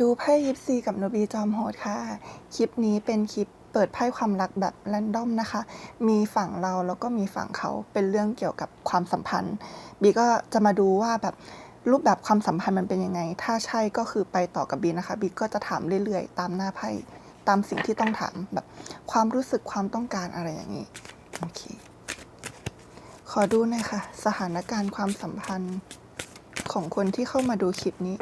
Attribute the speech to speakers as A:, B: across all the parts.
A: ดูไพ่ยิปซีกับโนบีจอมโหดค่ะ คลิปนี้เป็นคลิปเปิดไพ่ความรักแบบแรนดอมนะคะ มีฝั่งเราแล้วก็มีฝั่งเขาเป็นเรื่องเกี่ยวกับความสัมพันธ์ บีก็จะมาดูว่าแบบรูปแบบความสัมพันธ์มันเป็นยังไง ถ้าใช่ก็คือไปต่อกับบีนะคะ บีก็จะถามเรื่อยๆ ตามหน้าไพ่ ตามสิ่งที่ต้องถามแบบความรู้สึกความต้องการอะไรอย่างนี้ โอเค ขอดูหน่อยค่ะ สถานการณ์ความสัมพันธ์ของคนที่เข้ามาดูคลิปนี้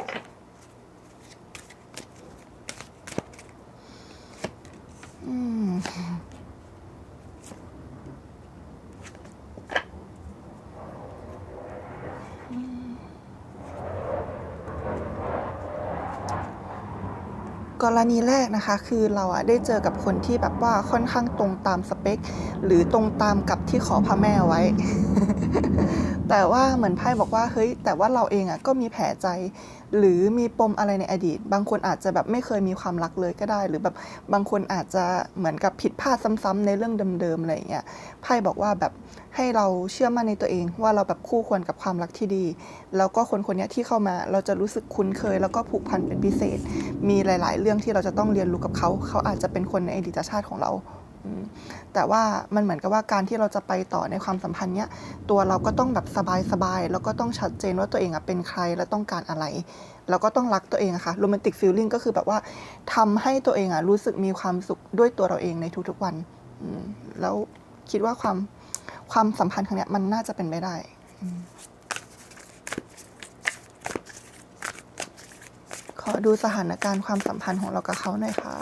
A: อืม กรณีแรกนะคะคือเราอะได้เจอกับคนที่แบบว่าค่อนข้างตรงตามสเปค หรือตรงตามกับที่ขอพระแม่ไว้ แต่ว่าเหมือนไพ่บอกว่าเฮ้ยแต่ว่าเราเองอะก็มีแผลใจ หรือมีปมอะไรในอดีต บางคนอาจจะแบบไม่เคยมีความรักเลยก็ได้ หรือแบบบางคนอาจจะเหมือนกับผิดพลาดซ้ำๆในเรื่องเดิมๆอะไรอย่างเงี้ยไพ่บอกว่าแบบให้เราเชื่อมั่นในตัวเองว่าเราแบบคู่ควรกับความรักที่ดี แล้วก็คนคนนี้ที่เข้ามาเราจะรู้สึกคุ้นเคย แล้วก็ผูกพันเป็นพิเศษ มีหลาย ๆ เรื่องที่เราจะต้องเรียนรู้กับเขา เขาอาจจะเป็นคนในอดีตชาติของเรา แต่ว่ามันเหมือนกับว่าการที่เราจะไปต่อในความสัมพันธ์เนี้ยตัวเราก็ต้องแบบสบายๆแล้วก็ต้องชัดเจนว่าตัวเองอะเป็นใครและต้องการอะไรแล้วก็ต้องรักตัวเองอะค่ะโรแมนติกฟีลลิ่งก็คือแบบว่าทำให้ตัวเองอะรู้สึกมีความสุขด้วยตัวเราเองในทุกๆวันแล้วคิดว่าความความสัมพันธ์ครั้งเนี้ยมันน่าจะเป็นไปได้ขอดูสถานการณ์ความสัมพันธ์ของเรากับเขาหน่อยค่ะ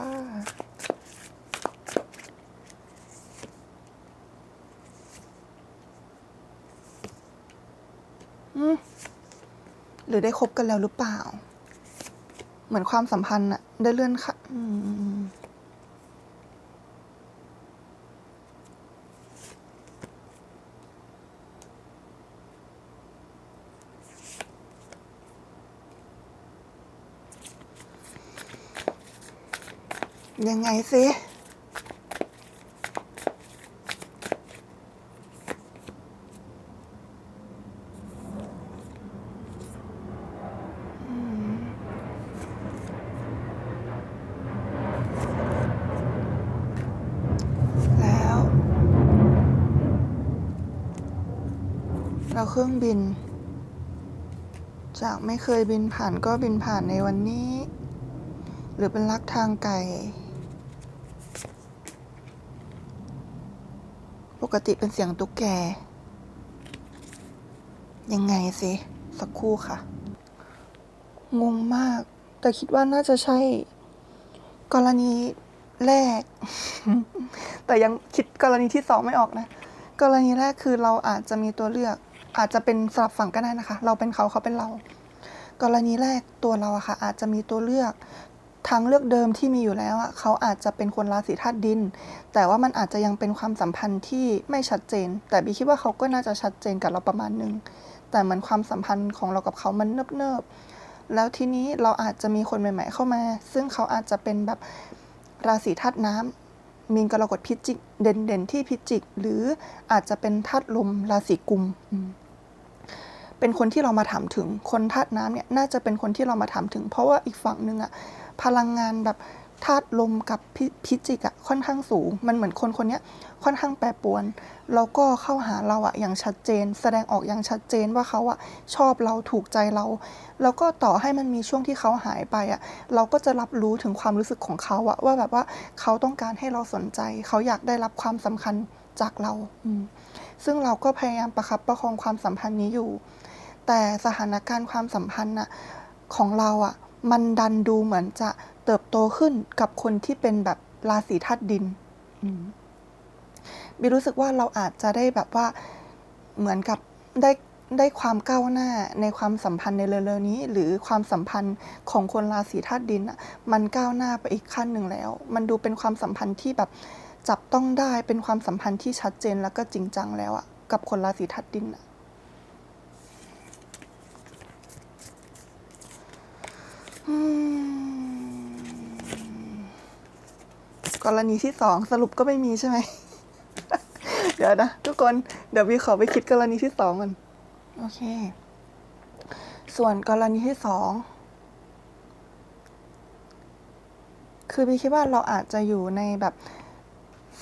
A: หรือได้คบกันแล้วหรือเปล่า เหมือนความสัมพันธ์อะได้เลื่อนค่ะยังไงสิ เครื่องบิน จากไม่เคยบินผ่านก็บินผ่านในวันนี้ หรือเป็นรักทางไกลปกติเป็นเสียงตุ๊กแก ยังไงสิ สักครู่ค่ะ งงมาก แต่คิดว่าน่าจะใช่ กรณีแรก แต่ยังคิดกรณีที่สองไม่ออกนะ กรณีแรกคือเราอาจจะมีตัวเลือก อาจจะเป็นสลับฝั่งก็ได้นะคะ เราเป็นเขาเขาเป็นเรา กรณีแรกตัวเราอะค่ะ อาจจะมีตัวเลือกทางเลือกเดิมที่มีอยู่แล้วอะเขาอาจจะเป็นคนราศีธาตุดิน แต่ว่ามันอาจจะยังเป็นความสัมพันธ์ที่ไม่ชัดเจน แต่บีคิดว่าเขาก็น่าจะชัดเจนกับเราประมาณนึง แต่เหมือนความสัมพันธ์ของเรากับเขามันเนิบๆแล้วทีนี้เราอาจจะมีคนใหม่ๆเข้ามา ซึ่งเขาอาจจะเป็นแบบราศีธาตุน้ำมีนกรกฎพิจิก เด่นๆที่พิจิก หรืออาจจะเป็นธาตุลมราศีกุม เป็นคนที่เรามาถามถึงคนธาตุน้ำเนี่ยน่าจะเป็นคนที่เรามาถามถึง เพราะว่าอีกฝั่งหนึ่งอะพลังงานแบบธาตุลมกับพิพิจิกอะค่อนข้างสูง มันเหมือนคนคนนี้ค่อนข้างแปรปรวน แล้วก็เข้าหาเราอะอย่างชัดเจน แสดงออกอย่างชัดเจนว่าเขาอะชอบเราถูกใจเรา แล้วก็ต่อให้มันมีช่วงที่เขาหายไปอะเราก็จะรับรู้ถึงความรู้สึกของเขาอะว่าแบบว่าเขาต้องการให้เราสนใจ เขาอยากได้รับความสำคัญจากเรา ซึ่งเราก็พยายามประคับประคองความสัมพันธ์นี้อยู่ แต่สถานการณ์ความสัมพันธ์น่ะของเราอะ่ะมันดันดูเหมือนจะเติบโตขึ้นกับคนที่เป็นแบบราศีธาตุดินมบีรู้สึกว่าเราอาจจะได้แบบว่าเหมือนกับได้ได้ความก้าวหน้าในความสัมพันธ์ในเร็วๆนี้ หรือความสัมพันธ์ของคนราศีธาตุดินอะมันก้าวหน้าไปอีกขั้นหนึ่งแล้ว มันดูเป็นความสัมพันธ์ที่แบบจับต้องได้เป็นความสัมพันธ์ที่ชัดเจนแล้วก็จริงจังแล้วอะกับคนราศีธาตุดินอะ อืม กรณีที่สองสรุปก็ไม่มีใช่ไหม เดี๋ยวนะ ทุกคน เดี๋ยววีขอไปคิดกรณีที่สองก่อน โอเค ส่วนกรณีที่สองคือบีคิดว่าเราอาจจะอยู่ในแบบ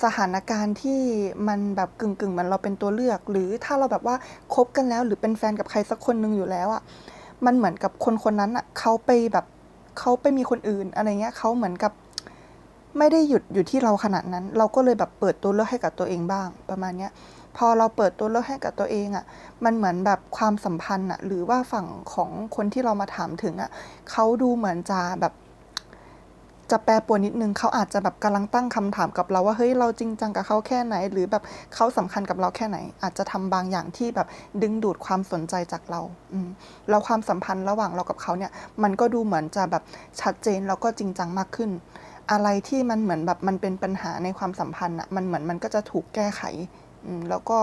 A: สถานการณ์ที่มันแบบกึ่งกึ่งๆเหมันเราเป็นตัวเลือก หรือถ้าเราแบบว่าคบกันแล้ว หรือเป็นแฟนกับใครสักคนหนึ่งอยู่แล้วอะมันเหมือนกับคนคนนั้นอะเขาไปแบบ เขาไปมีคนอื่นอะไรเงี้ยเขาเหมือนกับไม่ได้หยุดอยู่ที่เราขนาดนั้น เราก็เลยแบบเปิดตัวเลือกให้กับตัวเองบ้างประมาณเนี้ยพอเราเปิดตัวเลือกให้กับตัวเองอะ่ะ มันเหมือนแบบความสัมพันธ์อะ่ะ หรือว่าฝั่งของคนที่เรามาถามถึงอะ่ะเขาดูเหมือนจะแบบ จะแปรปรวนนิดนึงเขาอาจจะแบบกำลังตั้งคำถามกับเราว่าเฮ้ยเราจริงจังกับเขาแค่ไหน หรือแบบเขาสำคัญกับเราแค่ไหน อาจจะทำบางอย่างที่แบบดึงดูดความสนใจจากเราอืมแล้วความสัมพันธ์ระหว่างเรากับเขาเนี่ย มันก็ดูเหมือนจะแบบชัดเจนแล้วก็จริงจังมากขึ้น อะไรที่มันเหมือนแบบมันเป็นปัญหาในความสัมพันธ์อะมันเหมือนมันก็จะถูกแก้ไขแล้วก็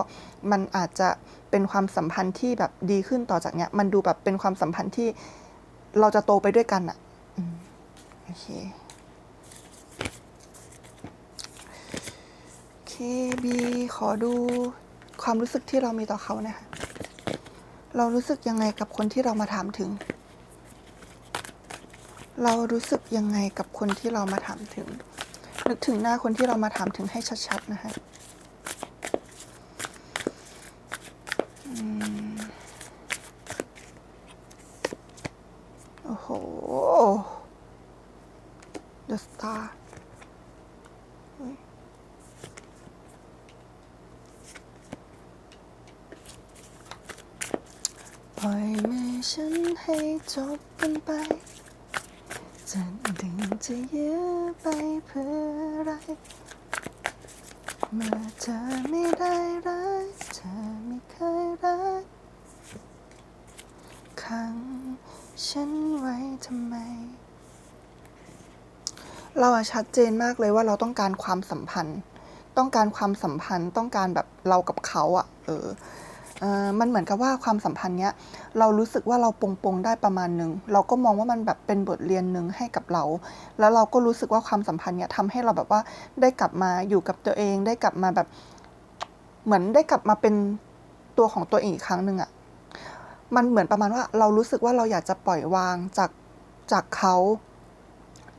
A: มันอาจจะเป็นความสัมพันธ์ที่แบบดีขึ้นต่อจากเนี้ย มันดูแบบเป็นความสัมพันธ์ที่เราจะโตไปด้วยกันอะโอเค โอเค บีขอดูความรู้สึกที่เรามีต่อเขานะคะ เรารู้สึกยังไงกับคนที่เรามาถามถึง เรารู้สึกยังไงกับคนที่เรามาถามถึง นึกถึงหน้าคนที่เรามาถามถึงให้ชัดๆนะคะ โอ้โห The Star เฮ้ยปล่อยมือฉันให้จบ กันไปจะดึงจะยื้อไปเพื่ออะไร เมื่อเธอไม่ได้รักเธอไม่เคยรักขังฉันไว้ทำไม เราอะชัดเจนมากเลยว่าเราต้องการความสัมพันธ์ ต้องการความสัมพันธ์ต้องการแบบเรากับเขาอะเออเออ มันเหมือนกับว่าความสัมพันธ์เนี้ยเรารู้สึกว่าเราปรงปงๆได้ประมาณหนึ่งเราก็มองว่ามันแบบเป็นบทเรียนหนึ่งให้กับเรา แล้วเราก็รู้สึกว่าความสัมพันธ์เนี้ยทำให้เราแบบว่าได้กลับมาอยู่กับตัวเอง ได้กลับมาแบบเหมือนได้กลับมาเป็นตัวของตัวเองอีกครั้งหนึ่งอะมันเหมือนประมาณว่าเรารู้สึกว่าเราอยากจะปล่อยวางจากจากเขา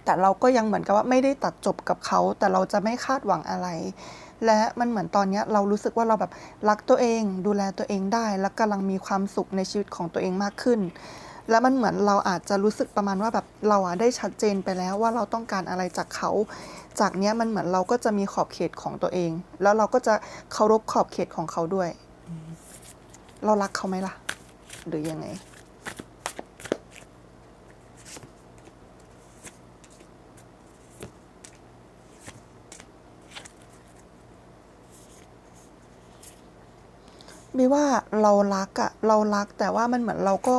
A: แต่เราก็ยังเหมือนกับว่าไม่ได้ตัดจบกับเขา แต่เราจะไม่คาดหวังอะไร และมันเหมือนตอนนี้เรารู้สึกว่าเราแบบรักตัวเอง ดูแลตัวเองได้ และกำลังมีความสุขในชีวิตของตัวเองมากขึ้น และมันเหมือนเราอาจจะรู้สึกประมาณว่าแบบเราอะได้ชัดเจนไปแล้วว่าเราต้องการอะไรจากเขา จากเนี้ยมันเหมือนเราก็จะมีขอบเขตของตัวเอง แล้วเราก็จะเคารพขอบเขตของเขาด้วย เรารักเขาไหมล่ะ หรือยังไง บีว่าเรารักอะเรารักแต่ว่ามันเหมือนเราก็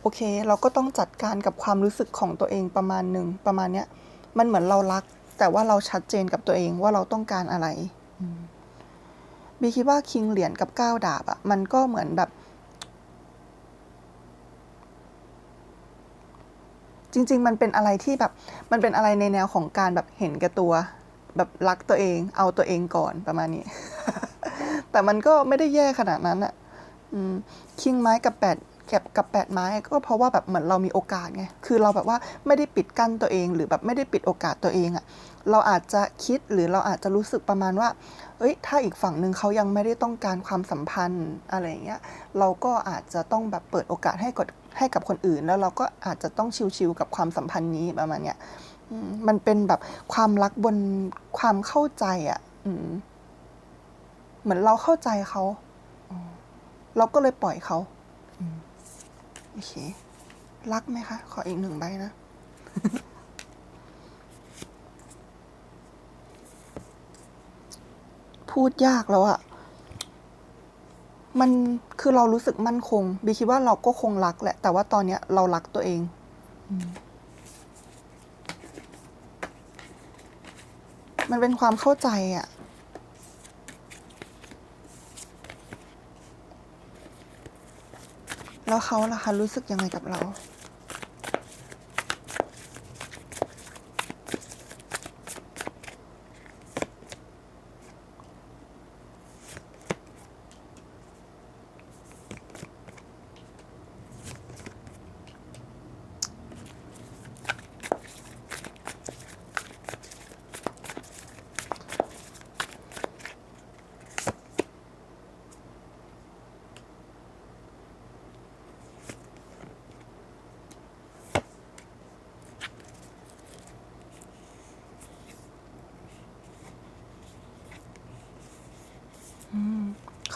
A: โอเค เราก็ต้องจัดการกับความรู้สึกของตัวเองประมาณหนึ่งประมาณเนี้ยมันเหมือนเรารัก แต่ว่าเราชัดเจนกับตัวเองว่าเราต้องการอะไรบีคิดว่าคิงเหรียญกับก้าวดาบอะมันก็เหมือนแบบ จริง ๆ มันเป็นอะไรที่แบบ มันเป็นอะไรในแนวของการแบบเห็นแก่ตัว แบบรักตัวเอง เอาตัวเองก่อนประมาณนี้ แต่มันก็ไม่ได้แย่ขนาดนั้นอะอืมคิงไม้กับแปดแกับกับแปดไม้ก็เพราะว่าแบบเหมือนเรามีโอกาสไง คือเราแบบว่าไม่ได้ปิดกั้นตัวเองหรือแบบไม่ได้ปิดโอกาสตัวเองอะเราอาจจะคิดหรือเราอาจจะรู้สึกประมาณว่า เอ้ย ถ้าอีกฝั่งหนึ่งเขายังไม่ได้ต้องการความสัมพันธ์อะไรอย่างเงี้ย เราก็อาจจะต้องแบบเปิดโอกาสให้กดให้กับคนอื่น แล้วเราก็อาจจะต้องชิวๆกับความสัมพันธ์นี้ประมาณเนี้ย มันเป็นแบบความรักบนความเข้าใจอะ อืม เหมือนเราเข้าใจเขาเราก็เลยปล่อยเขาโอเค รักไหมคะ ขออีกหนึ่งใบนะ พูดยากแล้วอะมันคือเรารู้สึกมั่นคงบีคิดว่าเราก็คงรักแหละ แต่ว่าตอนเนี้ยเรารักตัวเองมันเป็นความเข้าใจอะ แล้วเขาล่ะคะรู้สึกยังไงกับเรา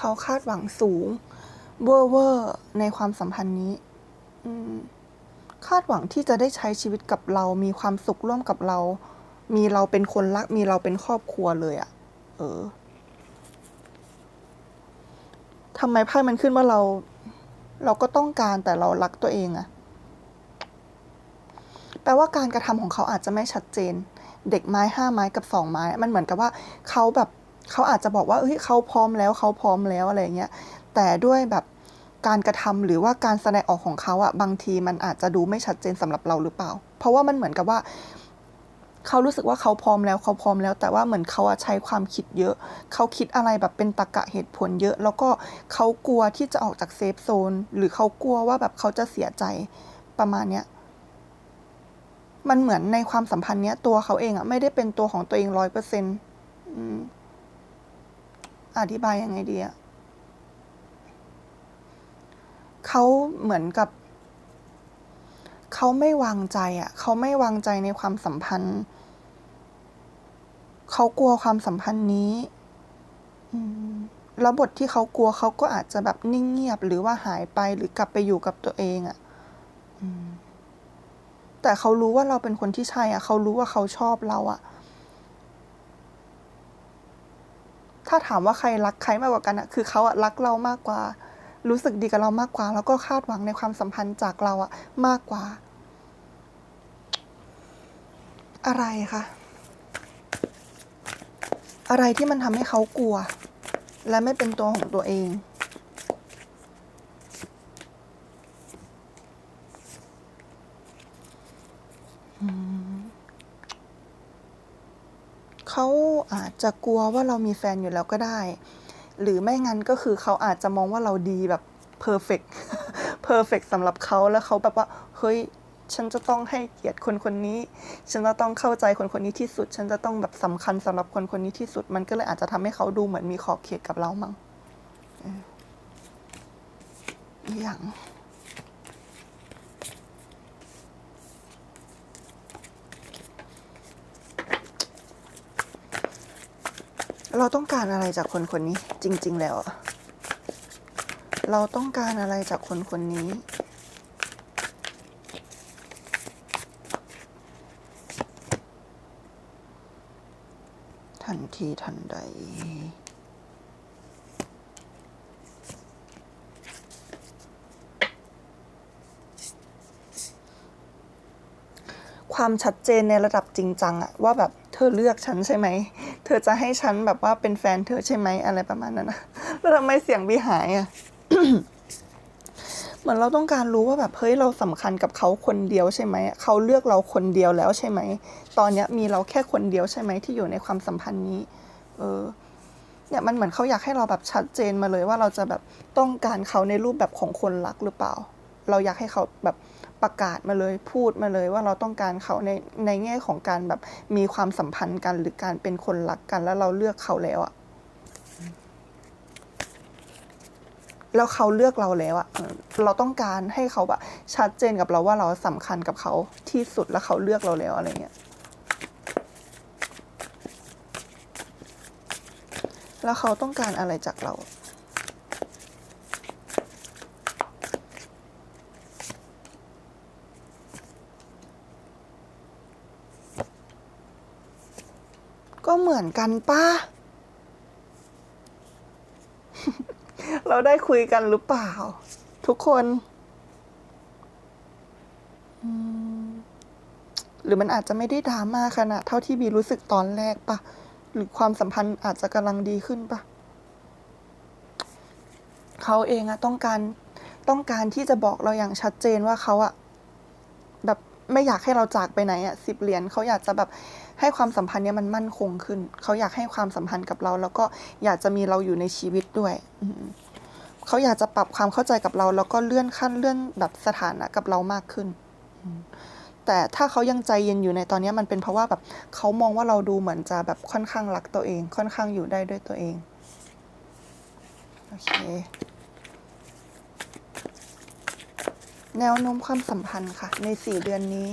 A: เขาคาดหวังสูงเวอร์เวอร์ในความสัมพันธ์นี้คาดหวังที่จะได้ใช้ชีวิตกับเรา มีความสุขร่วมกับเรา มีเราเป็นคนรัก มีเราเป็นครอบครัวเลยอะ่ะ เออทำไมไพ่มันขึ้นว่าเรา เราก็ต้องการแต่เรารักตัวเองอะแปลว่าการกระทำของเขาอาจจะไม่ชัดเจน เด็กไม้ห้าไม้กับสองไม้ มันเหมือนกับว่าเขาแบบ เขาอาจจะบอกว่าเฮ้ยเขาพร้อมแล้วเขาพร้อมแล้วอะไรเงี้ยแต่ด้วยแบบการกระทำหรือว่าการแสดงออกของเขาอะบางทีมันอาจจะดูไม่ชัดเจนสำหรับเราหรือเปล่า เพราะว่ามันเหมือนกับว่าเขารู้สึกว่าเขาพร้อมแล้วเขาพร้อมแล้ว แต่ว่าเหมือนเขาอะใช้ความคิดเยอะ เขาคิดอะไรแบบเป็นตรกะเหตุผลเยอะ แล้วก็เขากลัวที่จะออกจากเซฟโซนหรือเขากลัวว่าแบบเขาจะเสียใจประมาณเนี้ยมันเหมือนในความสัมพันธ์เนี้ยตัวเขาเองอะไม่ได้เป็นตัวของตัวเองร้อยเปอร์เซ็นต์ อธิบายยังไงดีอะเขาเหมือนกับ เขาไม่วางใจอะเขาไม่วางใจในความสัมพันธ์ เขากลัวความสัมพันธ์นี้แล้วบทที่เขากลัวเขาก็อาจจะแบบนิ่งเงียบ หรือว่าหายไปหรือกลับไปอยู่กับตัวเองอะอืมแต่เขารู้ว่าเราเป็นคนที่ใช่อะเขารู้ว่าเขาชอบเราอะ ถ้าถามว่าใครรักใครมากกว่ากันอะคือเขาอะรักเรามากกว่า รู้สึกดีกับเรามากกว่า แล้วก็คาดหวังในความสัมพันธ์จากเราอะมากกว่า อะไรคะอะไรที่มันทำให้เขากลัว และไม่เป็นตัวของตัวเอง เขาอาจจะกลัวว่าเรามีแฟนอยู่แล้วก็ได้ หรือไม่งั้นก็คือเขาอาจจะมองว่าเราดีแบบเพอร์เฟกเพอร์เฟกสำหรับเขาแล้วเขาแบบว่า เฮ้ย ฉันจะต้องให้เกียรติคนคนนี้ ฉันจะต้องเข้าใจคนคนนี้ที่สุด ฉันจะต้องแบบสำคัญสำหรับคนคนนี้ที่สุด มันก็เลยอาจจะทำให้เขาดูเหมือนมีขอบเขตกับเรามั้งอย่าง เราต้องการอะไรจากคนคนนี้จริง ๆ แล้ว เราต้องการอะไรจากคนคนนี้ ทันทีทันใดความชัดเจนในระดับจริงจังอะว่าแบบเธอเลือกฉันใช่ไหม เธอจะให้ฉันแบบว่าเป็นแฟนเธอใช่ไหมอะไรประมาณนั้นนะแล้วทำไมเสียงบีหายอะเหมือนเราต้องการรู้ว่าแบบเฮ้ยเราสำคัญกับเขาคนเดียวใช่ไหมเขาเลือกเราคนเดียวแล้วใช่ไหมตอนเนี้ยมีเราแค่คนเดียวใช่ไหมที่อยู่ในความสัมพันธ์นี้ เออเนี่ยมันเหมือนเขาอยากให้เราแบบชัดเจนมาเลยว่าเราจะแบบต้องการเขาในรูปแบบของคนรักหรือเปล่า เราอยากให้เขาแบบ ประกาศมาเลยพูดมาเลยว่าเราต้องการเขาในในแง่ของการแบบมีความสัมพันธ์กัน หรือการเป็นคนรักกันแล้วเราเลือกเขาแล้วอะแล้วเขาเลือกเราแล้วอะเราต้องการให้เขาแบบชัดเจนกับเราว่าเราสำคัญกับเขาที่สุดแล้วเขาเลือกเราแล้วอะไรเงี้ย แล้วเขาต้องการอะไรจากเรา ก็เหมือนกันป้า เราได้คุยกันหรือเปล่า ทุกคน หรือมันอาจจะไม่ได้ดราม่าขนาดเท่าที่บีรู้สึกตอนแรกปะหรือความสัมพันธ์อาจจะกำลังดีขึ้นปะเขาเองอะต้องการต้องการที่จะบอกเราอย่างชัดเจนว่าเขาอะแบบ ไม่อยากให้เราจากไปไหนอะสิบเหรียญเขาอยากจะแบบให้ความสัมพันธ์เนี้ยมันมั่นคงขึ้น เขาอยากให้ความสัมพันธ์กับเรา แล้วก็อยากจะมีเราอยู่ในชีวิตด้วยอืเขาอยากจะปรับความเข้าใจกับเรา แล้วก็เลื่อนขั้นเลื่อนแบบสถานะกับเรามากขึ้นแต่ถ้าเขายังใจเย็นอยู่ในตอนนี้มันเป็นเพราะว่าแบบเขามองว่าเราดูเหมือนจะแบบค่อนข้างรักตัวเอง ค่อนข้างอยู่ได้ด้วยตัวเอง โอเค แนวโน้มความสัมพันธ์ค่ะ ในสี่เดือนนี้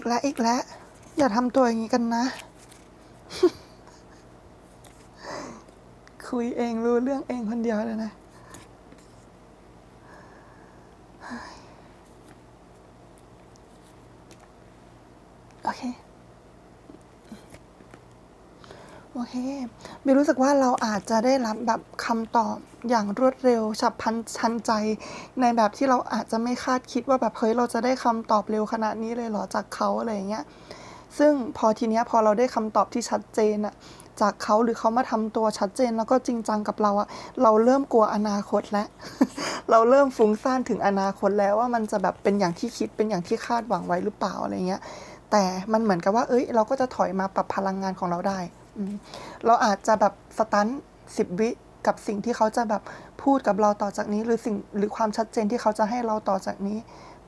A: อีกแล้วอีกแล้ว อย่าทำตัวอย่างนี้กันนะ คุยเองรู้เรื่องเองคนเดียวเลยนะโอเค โอเคบิวรู้สึกว่าเราอาจจะได้รับแบบคำตอบอย่างรวดเร็ว ฉับพลันทันใจ ในแบบที่เราอาจจะไม่คาดคิดว่าแบบเฮ้ยเราจะได้คำตอบเร็วขนาดนี้เลยเหรอจากเขาอะไรอย่างเงี้ยซึ่งพอทีเนี้ยพอเราได้คำตอบที่ชัดเจนอะจากเขาหรือเขามาทำตัวชัดเจนแล้วก็จริงจังกับเราอะเราเริ่มกลัวอนาคตแล้ว เราเริ่มฟุ้งซ่านถึงอนาคตแล้วว่ามันจะแบบเป็นอย่างที่คิดเป็นอย่างที่คาดหวังไว้หรือเปล่าอะไรเงี้ย แต่มันเหมือนกับว่า เอ้ย เราก็จะถอยมาปรับพลังงานของเราได้ เราอาจจะแบบสตันสิบวิกับสิ่งที่เขาจะแบบพูดกับเราต่อจากนี้หรือสิ่งหรือความชัดเจนที่เขาจะให้เราต่อจากนี้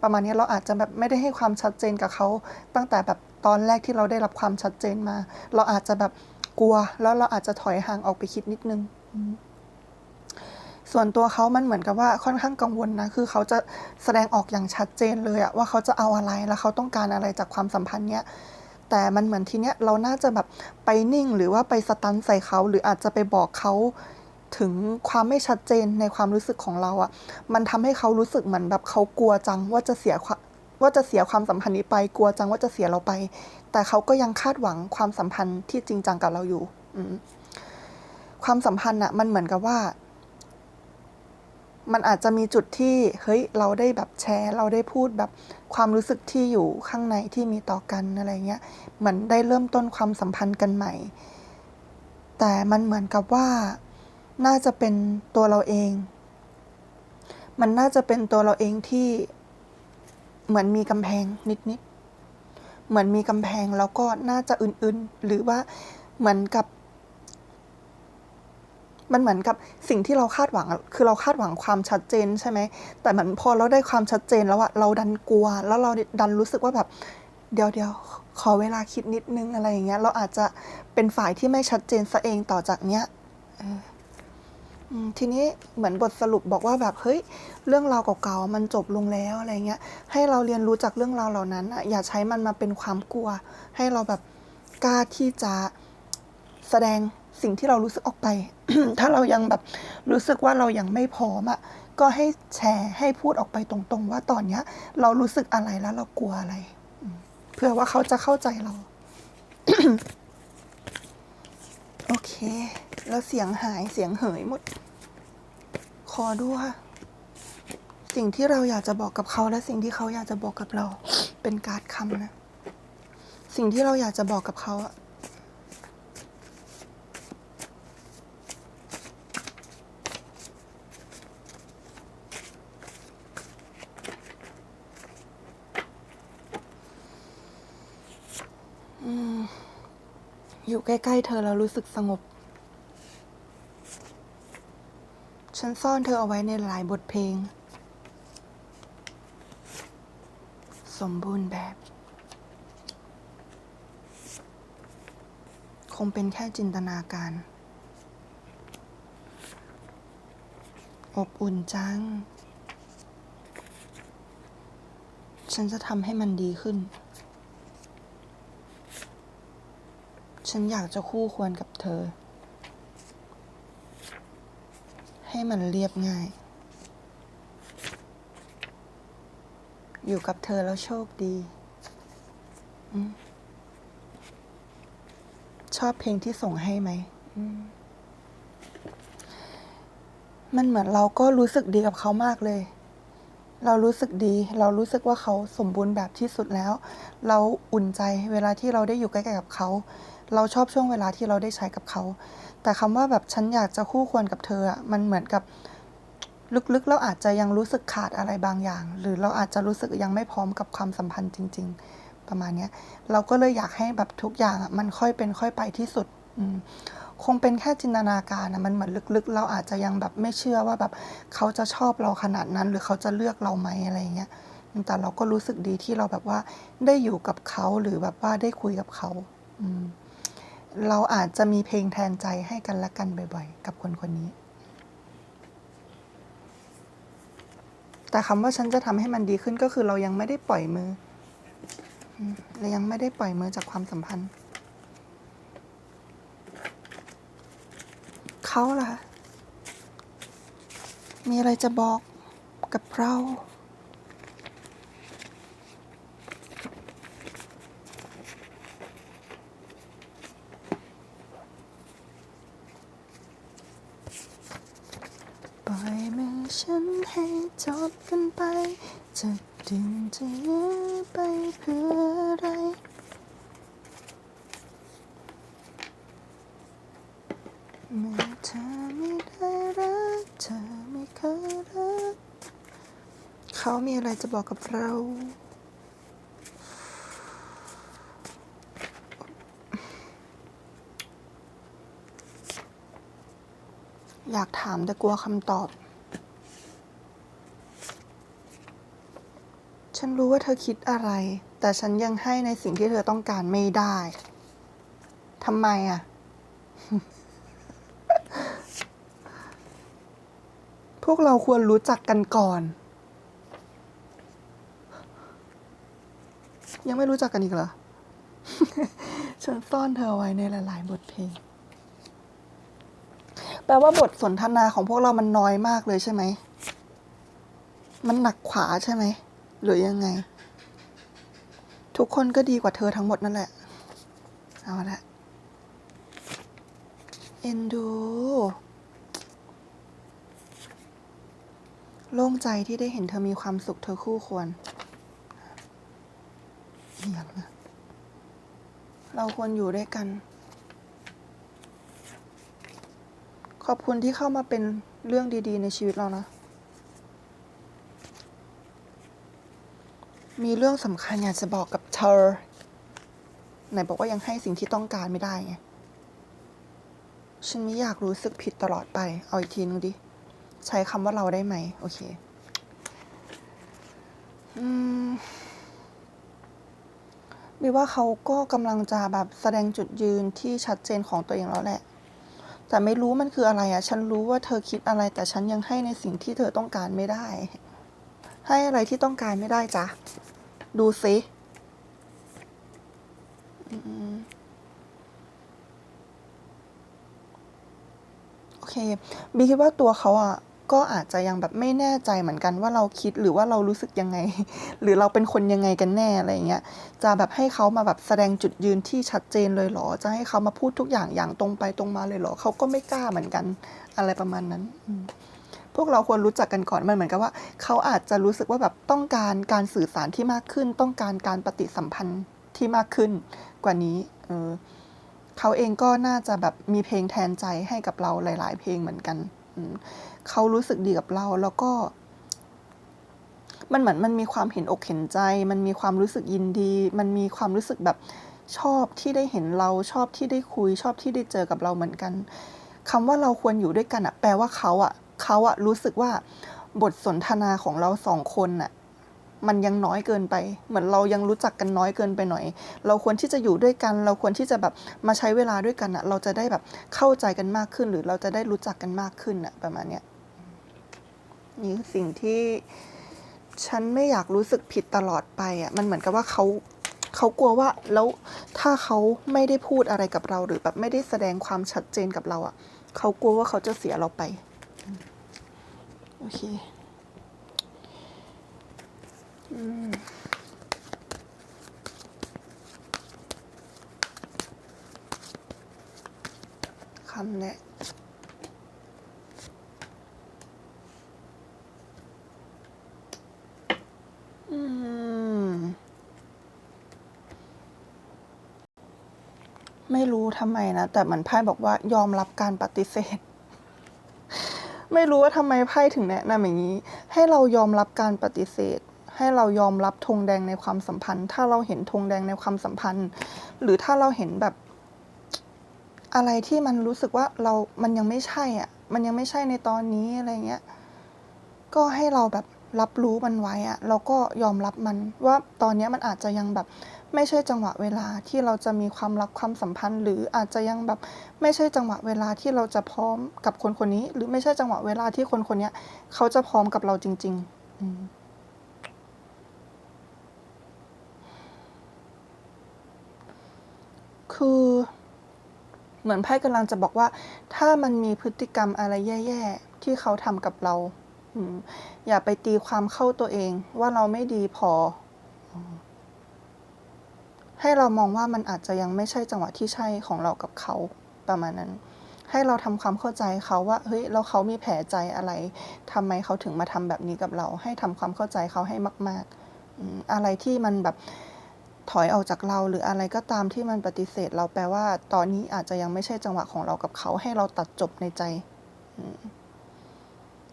A: ประมาณนี้เราอาจจะแบบไม่ได้ให้ความชัดเจนกับเขาตั้งแต่แบบตอนแรกที่เราได้รับความชัดเจนมา เราอาจจะแบบกลัว แล้วเราอาจจะถอยห่างออกไปคิดนิดนึงส่วนตัวเขามันเหมือนกับว่าค่อนข้างกังวลนะ คือเขาจะแสดงออกอย่างชัดเจนเลยอะว่าเขาจะเอาอะไร แล้วเขาต้องการอะไรจากความสัมพันธ์เนี้ย แต่มันเหมือนทีเนี้ยเราน่าจะแบบไปนิ่งหรือว่าไปสตันใส่เขาหรืออาจจะไปบอกเขาถึงความไม่ชัดเจนในความรู้สึกของเราอะ่ะ มันทำให้เขารู้สึกเหมือนแบบเขากลัวจังว่าจะเสียว่าจะเสียความสัมพันธ์นี้ไปกลัวจังว่าจะเสียเราไป แต่เขาก็ยังคาดหวังความสัมพันธ์ที่จริงจังกับเราอยู่อความสัมพันธ์อะมันเหมือนกับว่า มันอาจจะมีจุดที่เฮ้ยเราได้แบบแชร์ เราได้พูดแบบ ความรู้สึกที่อยู่ข้างในที่มีต่อกันอะไรเงี้ยเหมือนได้เริ่มต้นความสัมพันธ์กันใหม่ แต่มันเหมือนกับว่าน่าจะเป็นตัวเราเอง มันน่าจะเป็นตัวเราเองที่เหมือนมีกำแพงนิดๆเหมือนมีกำแพงแล้วก็น่าจะอื่นๆ หรือว่าเหมือนกับ มันเหมือนกับสิ่งที่เราคาดหวัง คือเราคาดหวังความชัดเจนใช่ไหม แต่เหมือนพอเราได้ความชัดเจนแล้วอะเราดันกลัว แล้วเราดันรู้สึกว่าแบบ เดี๋ยวเดี๋ยวขอเวลาคิดนิดนึงอะไรอย่างเงี้ย เราอาจจะเป็นฝ่ายที่ไม่ชัดเจนซะเองต่อจากเนี้ยทีนี้เหมือนบทสรุปบอกว่าแบบเฮ้ยเรื่องราวเก่าๆมันจบลงแล้วอะไรเงี้ย ให้เราเรียนรู้จากเรื่องราวเหล่านั้นอะอย่าใช้มันมาเป็นความกลัว ให้เราแบบกล้าที่จะแสดง สิ่งที่เรารู้สึกออกไป ถ้าเรายังแบบรู้สึกว่าเรายังไม่พร้อมอะก็ให้แชร์ให้พูดออกไปตรงๆ ว่าตอนเนี้ย เรารู้สึกอะไรแล้วเรากลัวอะไร เพื่อว่าเขาจะเข้าใจเรา โอเค แล้วเสียงหายเสียงเหยหมด ขอดูค่ะ สิ่งที่เราอยากจะบอกกับเขาและสิ่งที่เขาอยากจะบอกกับเรา เป็นการ์ดคำนะ สิ่งที่เราอยากจะบอกกับเขาอะ อยู่ใกล้ๆเธอแล้วรู้สึกสงบ ฉันซ่อนเธอเอาไว้ในหลายบทเพลง สมบูรณ์แบบ คงเป็นแค่จินตนาการ อบอุ่นจัง ฉันจะทำให้มันดีขึ้น ฉันอยากจะคู่ควรกับเธอ ให้มันเรียบง่าย อยู่กับเธอแล้วโชคดีอชอบเพลงที่ส่งให้ไหมมันเหมือนเราก็รู้สึกดีกับเขามากเลย เรารู้สึกดี เรารู้สึกว่าเขาสมบูรณ์แบบที่สุดแล้ว เราอุ่นใจเวลาที่เราได้อยู่ใกล้ๆกับเขา เราชอบช่วงเวลาที่เราได้ใช้กับเขา แต่คำว่าแบบฉันอยากจะคู่ควรกับเธออะมันเหมือนกับลึกๆเราอาจจะยังรู้สึกขาดอะไรบางอย่าง หรือเราอาจจะรู้สึกยังไม่พร้อมกับความสัมพันธ์จริง ๆ ประมาณเนี้ยเราก็เลยอยากให้แบบทุกอย่างอะมันค่อยเป็นค่อยไปที่สุดอืคงเป็นแค่จินตนาการนะมันเหมือนลึกๆ เราอาจจะยังแบบไม่เชื่อว่าแบบเขาจะชอบเราขนาดนั้น หรือเขาจะเลือกเราไหมอะไรเงี้ยแต่เราก็รู้สึกดีที่เราแบบว่าได้อยู่กับเขาหรือแบบว่าได้คุยกับเขา อืม เราอาจจะมีเพลงแทนใจให้กันและกันบ่อย ๆ กับคนคนนี้ แต่คำว่าฉันจะทำให้มันดีขึ้นก็คือเรายังไม่ได้ปล่อยมืออืมและยังไม่ได้ปล่อยมือจากความสัมพันธ์ เขาล่ะ มีอะไรจะบอกกับเรา ล่อยมือฉันให้จบกันไป จะดึงจะยื้อไปเพื่ออะไรเมื่อเธอไม่ได้รักเธอไม่เคยรัก เขามีอะไรจะบอกกับเรา อยาก ถามแต่กลัวคำตอบ ฉันรู้ว่าเธอคิดอะไร แต่ฉันยังให้ในสิ่งที่เธอต้องการไม่ได้ทำไมอะ พวกเราควรรู้จักกันก่อน ยังไม่รู้จักกันอีกเหรอ ฉันซ่อนเธอไว้ในหลาย ๆ บทเพลง แปลว่าบทสนทนาของพวกเรามันน้อยมากเลยใช่ไหม มันหนักขวาใช่ไหม หรือยังไง ทุกคนก็ดีกว่าเธอทั้งหมดนั่นแหละ เอาละ เอ็นดู โล่งใจที่ได้เห็นเธอมีความสุขเธอคู่ควรเหียงนะเราควรอยู่ด้วยกัน ขอบคุณที่เข้ามาเป็นเรื่องดีๆ ในชีวิตเรานะ มีเรื่องสำคัญอยากจะบอกกับเธอ ไหนบอกว่ายังให้สิ่งที่ต้องการไม่ได้ไง ฉันไม่อยากรู้สึกผิดตลอดไป เอาอีกทีนึงดิ ใช้คำว่าเราได้ไหม โอเค อืมบีว่าเขาก็กำลังจะแบบแสดงจุดยืนที่ชัดเจนของตัวเองแล้วแหละ แต่ไม่รู้มันคืออะไรอะฉันรู้ว่าเธอคิดอะไร แต่ฉันยังให้ในสิ่งที่เธอต้องการไม่ได้ ให้อะไรที่ต้องการไม่ได้จ้ะ ดูสิโอเคบีคิดว่าตัวเขาอะ ก็อาจจะยังแบบไม่แน่ใจเหมือนกันว่าเราคิดหรือว่าเรารู้สึกยังไง หรือเราเป็นคนยังไงกันแน่อะไรเงี้ยจะแบบให้เขามาแบบแสดงจุดยืนที่ชัดเจนเลยเหรอ จะให้เขามาพูดทุกอย่างอย่างตรงไปตรงมาเลยเหรอเขาก็ไม่กล้าเหมือนกันอะไรประมาณนั้นพวกเราควรรู้จักกันก่อนมันเหมือนกับว่า เขาอาจจะรู้สึกว่าแบบต้องการการสื่อสารที่มากขึ้น ต้องการการปฏิสัมพันธ์ที่มากขึ้นกว่านี้ เออเขาเองก็น่าจะแบบมีเพลงแทนใจให้กับเราหลาย ๆ เพลงเหมือนกันอืม เขารู้สึกดีกับเราแล้วก็ มันเหมือนมันมีความเห็นอกเห็นใจ มันมีความรู้สึกยินดี มันมีความรู้สึกแบบชอบที่ได้เห็นเราชอบที่ได้คุยชอบที่ได้เจอกับเราเหมือนกันคำว่าเราควรอยู่ด้วยกันอะแปลว่าเขาอะเขาอะรู้สึกว่าบทสนทนาของเราสองคนอะมันยังน้อยเกินไป เหมือนเรายังรู้จักกันน้อยเกินไปหน่อย เราควรที่จะอยู่ด้วยกัน เราควรที่จะแบบมาใช้เวลาด้วยกันอะเราจะได้แบบเข้าใจกันมากขึ้น หรือเราจะได้รู้จักกันมากขึ้นอะประมาณเนี้ย นี่คือสิ่งที่ฉันไม่อยากรู้สึกผิดตลอดไปอะมันเหมือนกับว่าเขาเขากลัวว่าแล้วถ้าเขาไม่ได้พูดอะไรกับเราหรือแบบไม่ได้แสดงความชัดเจนกับเราอะเขากลัวว่าเขาจะเสียเราไปโอเคอืมคำแนะ อืม ไม่รู้ทำไมนะ แต่เหมือนไพ่บอกว่ายอมรับการปฏิเสธ ไม่รู้ว่าทำไมไพ่ถึงแนะนำอย่างนี้ ให้เรายอมรับการปฏิเสธ ให้เรายอมรับธงแดงในความสัมพันธ์ ถ้าเราเห็นธงแดงในความสัมพันธ์ หรือถ้าเราเห็นแบบ อะไรที่มันรู้สึกว่าเรา มันยังไม่ใช่อะ มันยังไม่ใช่ในตอนนี้อะไรเงี้ย ก็ให้เราแบบ รับรู้มันไว้อะเราก็ยอมรับมันว่าตอนนี้มันอาจจะยังแบบไม่ใช่จังหวะเวลาที่เราจะมีความรักความสัมพันธ์ หรืออาจจะยังแบบไม่ใช่จังหวะเวลาที่เราจะพร้อมกับคนคนนี้ หรือไม่ใช่จังหวะเวลาที่คนคนนี้เขาจะพร้อมกับเราจริงๆคือเหมือนไพ่กำลังจะบอกว่า ถ้ามันมีพฤติกรรมอะไรแย่ ๆ ที่เขาทำกับเรา อย่าไปตีความเข้าตัวเอง ว่าเราไม่ดีพอ ให้เรามองว่ามันอาจจะยังไม่ใช่จังหวะที่ใช่ของเรากับเขาประมาณนั้น ให้เราทำความเข้าใจเขาว่าเฮ้ยแล้วเขามีแผลใจอะไรทำไมเขาถึงมาทำแบบนี้กับเรา ให้ทำความเข้าใจเขาให้มากๆอืมอะไรที่มันแบบถอยออกจากเราหรืออะไรก็ตามที่มันปฏิเสธ เราแปลว่า ตอนนี้อาจจะยังไม่ใช่จังหวะของเรากับเขา ให้เราตัดจบในใจ อืม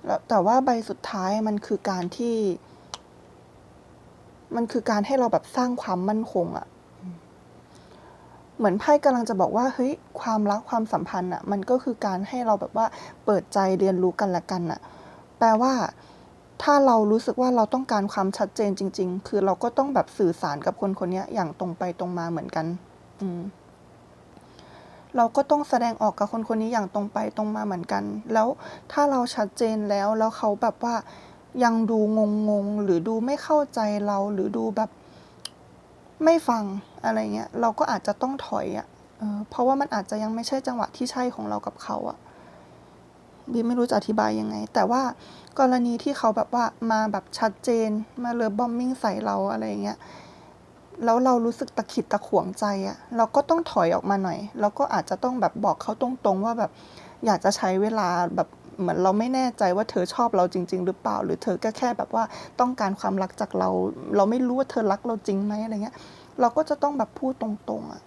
A: แล้วแต่ว่าใบสุดท้ายมันคือการที่ มันคือการให้เราแบบสร้างความมั่นคงอะเหมือนไพ่กำลังจะบอกว่าเฮ้ยความรักความสัมพันธ์อะมันก็คือการให้เราแบบว่าเปิดใจเรียนรู้กันละกันอะแปลว่า ถ้าเรารู้สึกว่าเราต้องการความชัดเจนจริง ๆ คือเราก็ต้องแบบสื่อสารกับคนคนนี้อย่างตรงไปตรงมาเหมือนกัน อืม เราก็ต้องแสดงออกกับคนคนนี้อย่างตรงไปตรงมาเหมือนกัน แล้วถ้าเราชัดเจนแล้วแล้วเขาแบบว่ายังดูงงๆหรือดูไม่เข้าใจเราหรือดูแบบไม่ฟังอะไรเงี้ยเราก็อาจจะต้องถอยอะ่ะเออเพราะว่ามันอาจจะยังไม่ใช่จังหวะที่ใช่ของเรากับเขาอะ่ะบีไม่รู้จะอธิบายยังไง แต่ว่ากรณีที่เขาแบบว่ามาแบบชัดเจนมาเรือบอมมิ่งใส่เราอะไรเงี้ย แล้วเรารู้สึกตะขิดตะขวงใจอะ่ะเราก็ต้องถอยออกมาหน่อยเราก็อาจจะต้องแบบบอกเขาตรงๆว่าแบบอยากจะใช้เวลาแบบเหมือนเราไม่แน่ใจว่าเธอชอบเราจริง ๆ หรือเปล่า หรือเธอก็แค่แบบว่าต้องการความรักจากเรา เราไม่รู้ว่าเธอรักเราจริงไหมอะไรเงี้ย เราก็จะต้องแบบพูดตรงๆอะ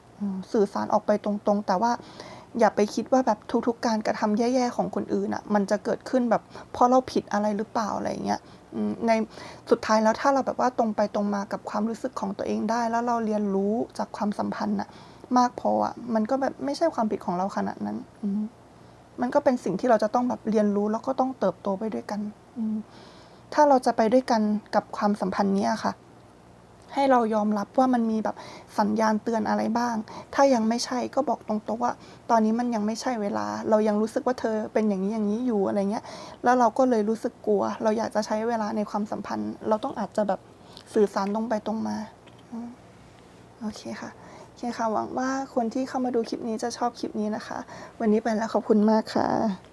A: สื่อสารออกไปตรงๆ แต่ว่าอย่าไปคิดว่าแบบทุกๆ การกระทำแย่ๆของคนอื่นอะมันจะเกิดขึ้นแบบเพราะเราผิดอะไรหรือเปล่าอะไรเงี้ย ในสุดท้ายแล้วถ้าเราแบบว่าตรงไปตรงมากับความรู้สึกของตัวเองได้ แล้วเราเรียนรู้จากความสัมพันธ์อะมากพออะมันก็แบบไม่ใช่ความผิดของเราขนาดนั้นอืมันก็เป็นสิ่งที่เราจะต้องแบบเรียนรู้แล้วก็ต้องเติบโตไปด้วยกันอืถ้าเราจะไปด้วยกันกับความสัมพันธ์เนี้ยค่ะ ให้เรายอมรับว่ามันมีแบบสัญญาณเตือนอะไรบ้าง ถ้ายังไม่ใช่ก็บอกตรงๆว่า ตอนนี้มันยังไม่ใช่เวลา เรายังรู้สึกว่าเธอเป็นอย่างนี้อย่างนี้อยู่อะไรเงี้ย แล้วเราก็เลยรู้สึกกลัว เราอยากจะใช้เวลาในความสัมพันธ์ เราต้องอาจจะแบบสื่อสารตรงไปตรงมาโอเคค่ะโอเคค่ะหวังว่าคนที่เข้ามาดูคลิปนี้จะชอบคลิปนี้นะคะ วันนี้ไปแล้วขอบคุณมากค่ะ